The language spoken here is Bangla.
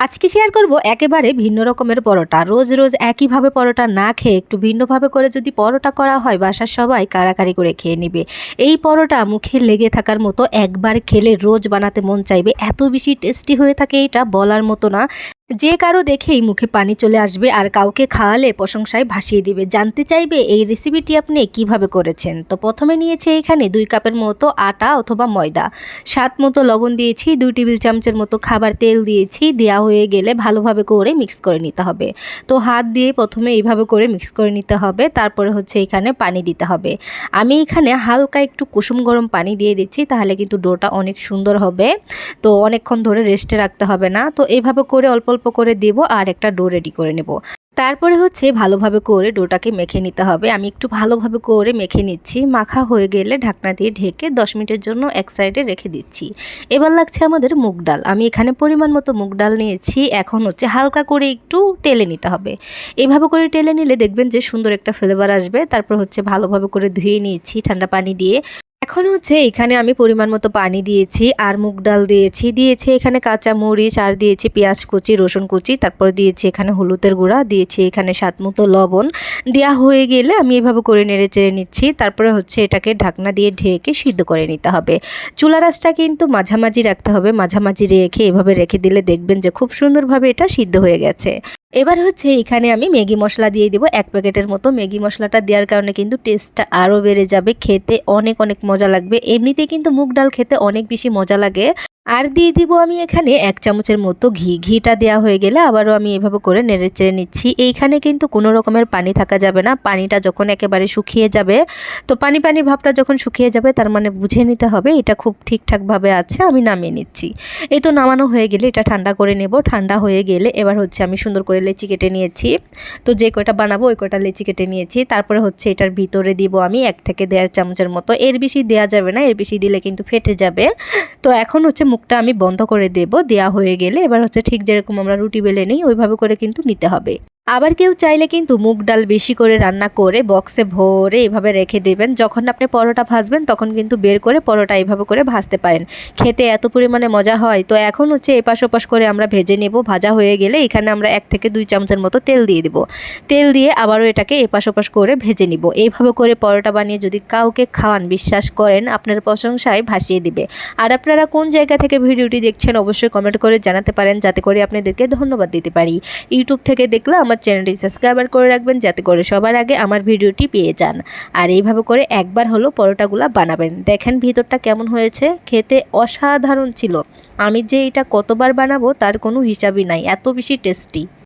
আজকে শেয়ার করব একেবারে ভিন্ন রকমের পরোটা। রোজ রোজ একইভাবে পরোটা না খেয়ে একটু ভিন্নভাবে করে যদি পরোটা করা হয়, বাসার সবাই কারাকারি করে খেয়ে নিবে। এই পরোটা মুখে লেগে থাকার মতো একবার খেলে রোজ বানাতে মন চাইবে। এত বেশি টেস্টি হয়ে থাকে এটা বলার মতো না। যে কারও দেখেই মুখে পানি চলে আসবে আর কাউকে খাওয়ালে প্রশংসায় ভাসিয়ে দিবে। জানতে চাইবে এই রেসিপিটি আপনি কীভাবে করেছেন? তো প্রথমে নিয়েছি এখানে দুই কাপের মতো আটা অথবা ময়দা। স্বাদ মতো লবণ দিয়েছি, দুই টেবিল চামচের মতো খাবার তেল দিয়েছি। দেওয়া হয়ে গেলে ভালোভাবে করে মিক্স করে নিতে হবে। তো হাত দিয়ে প্রথমে এইভাবে করে মিক্স করে নিতে হবে, তারপরে হচ্ছে এখানে পানি দিতে হবে। আমি এখানে হালকা একটু কুসুম গরম পানি দিয়ে দিচ্ছি, তাহলে কিন্তু ডোটা অনেক সুন্দর হবে। তো অনেকক্ষণ ধরে রেস্টে রাখতে হবে না। তো এইভাবে করে অল্প অল্প করে দেব আর একটা ডো রেডি করে নেব। তারপরে হচ্ছে ভালোভাবে করে ডোটাকে মেখে নিতে হবে। আমি একটু ভালোভাবে করে মেখে নিচ্ছি। মাখা হয়ে গেলে ঢাকনা দিয়ে ঢেকে দশ মিনিটের জন্য এক সাইডে রেখে দিচ্ছি। এবার লাগছে আমাদের মুগ ডাল। আমি এখানে পরিমাণ মতো মুগ ডাল নিয়েছি। এখন হচ্ছে হালকা করে একটু টেলে নিতে হবে। এভাবে করে টেলে নিলে দেখবেন যে সুন্দর একটা ফ্লেভার আসবে। তারপর হচ্ছে ভালোভাবে করে ধুয়ে নিয়েছি ঠান্ডা পানি দিয়ে। এখন হচ্ছে এখানে আমি পরিমাণ মতো পানি দিয়েছি, আর মুগ ডাল দিয়েছি দিয়েছি এখানে কাঁচা মরিচ, আর দিয়েছি পেঁয়াজ কুচি, রসুন কুচি, তারপর দিয়েছি এখানে হলুদের গুঁড়া, দিয়েছি এখানে স্বাদ মতো লবণ। দেওয়া হয়ে গেলে আমি এভাবে করে নেড়ে চেড়ে নিচ্ছি, তারপরে হচ্ছে এটাকে ঢাকনা দিয়ে ঢেকে সিদ্ধ করে নিতে হবে। চুলা রাসটা কিন্তু মাঝামাঝি রাখতে হবে, মাঝামাঝি রেখে এভাবে রেখে দিলে দেখবেন যে খুব সুন্দরভাবে এটা সিদ্ধ হয়ে গেছে। এবার হচ্ছে এখানে আমি ম্যাগি মশলা দিয়ে দেবো। এক প্যাকেটের মতো ম্যাগি মশলাটা দেওয়ার কারণে কিন্তু টেস্টটা আরও বেড়ে যাবে। খেতে অনেক অনেক মজা লাগবে। এমনিতেই কিন্তু মুগ ডাল খেতে অনেক বেশি মজা লাগে। আর দিয়ে দিব আমি এখানে এক চামচের মতো ঘি। ঘিটা দেওয়া হয়ে গেলে আবারও আমি এভাবে করে নেড়ে চেড়ে নিচ্ছি। এইখানে কিন্তু কোনো রকমের পানি থাকা যাবে না। পানিটা যখন একেবারে শুকিয়ে যাবে, তো পানি পানি ভাবটা যখন শুকিয়ে যাবে, তার মানে বুঝে নিতে হবে এটা খুব ঠিকঠাকভাবে আছে, আমি নামিয়ে নিচ্ছি। এই তো নামানো হয়ে গেলে এটা ঠান্ডা করে নেব। ঠান্ডা হয়ে গেলে এবার হচ্ছে আমি সুন্দর করে লেচি কেটে নিয়েছি। তো যে কয়টা বানাবো, ওই কয়টা লেচি কেটে নিয়েছি। তারপরে হচ্ছে এটার ভিতরে দিব আমি এক থেকে দেড় চামচের মতো। এর বেশি দেওয়া যাবে না, এর বেশি দিলে কিন্তু ফেটে যাবে। তো এখন হচ্ছে মুখটা আমি বন্ধ করে দেব, দেয়া হয়ে গেলে এবার হচ্ছে ঠিক যেরকম আমরা রুটি বেলে নিই, ওইভাবে করে কিন্তু নিতে হবে। আবার কেউ চাইলে কিন্তু মুগ ডাল বেশি করে রান্না করে বক্সে ভরে এভাবে রেখে দেবেন। যখন আপনি পরোটা ভাজবেন, তখন কিন্তু বের করে পরোটা এইভাবে করে ভাজতে পারেন। খেতে এত পরিমাণে মজা হয়। তো এখন হচ্ছে এপাশ ওপাশ করে আমরা ভেজে নেব। ভাজা হয়ে গেলে এখানে আমরা এক থেকে দুই চামচের মতো তেল দিয়ে দিব। তেল দিয়ে আবারও এটাকে এপাশ ওপাশ করে ভেজে নিব। এইভাবে করে পরোটা বানিয়ে যদি কাউকে খাওয়ান, বিশ্বাস করেন, আপনার প্রশংসায় ভাসিয়ে দিবে। আর আপনারা কোন জায়গা থেকে ভিডিওটি দেখছেন, অবশ্যই কমেন্ট করে জানাতে পারেন। যাতে করে আপনাদেরকে ধন্যবাদ দিতে পারি। ইউটিউব থেকে দেখলে আমার আমার চ্যানেলটি সাবস্ক্রাইবার করে রাখবেন যাতে করে সবার আগে আমার ভিডিওটি পেয়ে যান। আর এইভাবে করে একবার হলো পরোটাগুলা বানাবেন। দেখেন ভিতরটা কেমন হয়েছে? খেতে অসাধারণ ছিল। আমি যে এটা কতবার বানাবো তার কোনো হিসাবই নাই। এত বেশি টেস্টি।